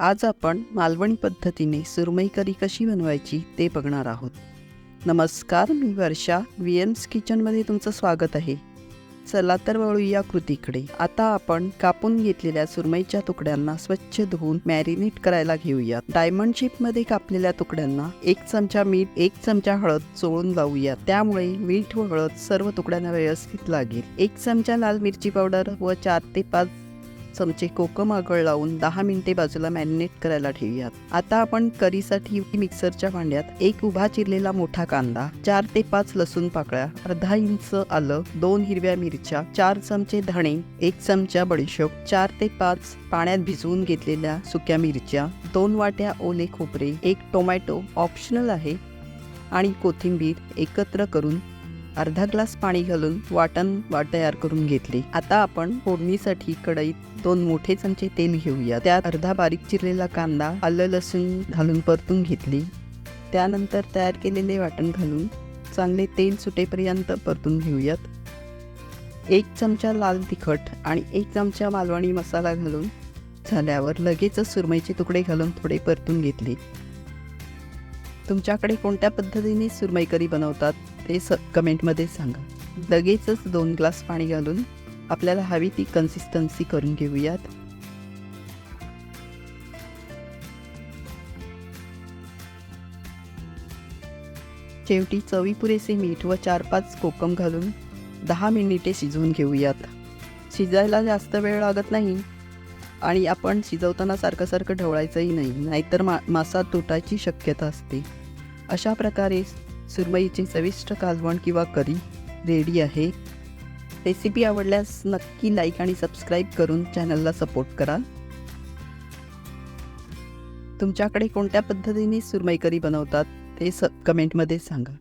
आज आपण मालवणी पद्धतीने सुरमई करी कशी बनवायची ते बघणार आहोत. नमस्कार मी वर्षा व्ही एम्स किचनमध्ये तुमचं स्वागत आहे. चला तर वळूया कृतीकडे. आता आपण कापून घेतलेल्या सुरमईच्या तुकड्यांना स्वच्छ धुवून मॅरिनेट करायला घेऊयात. डायमंड शेपमध्ये कापलेल्या तुकड्यांना एक चमचा मीठ एक चमचा हळद चोळून लावूया त्यामुळे मीठ व हळद सर्व तुकड्यांना व्यवस्थित लागेल. एक चमचा लाल मिरची पावडर व चार ते पाच चमचे कोकम आगळ लावून दहा मिनिटे बाजूला मॅरिनेट करायला ठेवूयात. आता आपण करीसाठी मिक्सरच्या भांड्यात एक उभा चिरलेला मोठा कांदा चार ते पाच लसूण पाकळ्या अर्धा इंच आलं दोन हिरव्या मिरच्या चार चमचे धणे एक चमचा बडीशोप चार ते पाच पाण्यात भिजवून घेतलेल्या सुक्या मिरच्या दोन वाट्या ओले खोबरे एक टोमॅटो ऑप्शनल आहे आणि कोथिंबीर एकत्र करून अर्धा ग्लास पाणी घालून वाटण वाट तयार करून घेतली. आता आपण फोडणीसाठी कढईत दोन मोठे चमचे तेल घेऊया त्यात अर्धा बारीक चिरलेला कांदा आलं लसूण घालून परतून घेतली. त्यानंतर तयार केलेले वाटण घालून चांगले तेल सुटेपर्यंत परतून घेऊयात. एक चमचा लाल तिखट आणि एक चमचा मालवणी मसाला घालून झाल्यावर लगेचच सुरमईचे तुकडे घालून थोडे परतून घेतले. तुमच्याकडे कोणत्या पद्धतीने सुरमई करी बनवतात ते स कमेंटमध्ये सांगा. लगेचच दोन ग्लास पाणी घालून आपल्याला हवी ती कन्सिस्टन्सी करून घेऊयात. शेवटी चवी पुरेसे मीठ व चार पाच कोकम घालून दहा मिनिटे शिजवून घेऊयात. शिजायला जास्त वेळ लागत नाही. आणि आपण शिजवताना सारखं सारखं ढवळायचंही नाही नाहीतर मा मासा तुटायची शक्यता असते. अशा प्रकारे सुरमईचे चविष्ट कालवण किंवा करी रेडी आहे. रेसिपी आवडल्यास नक्की लाईक आणि सबस्क्राईब करून चॅनलला सपोर्ट करा. तुमच्याकडे कोणत्या पद्धतीने सुरमई करी बनवतात ते स कमेंटमध्ये सांगा.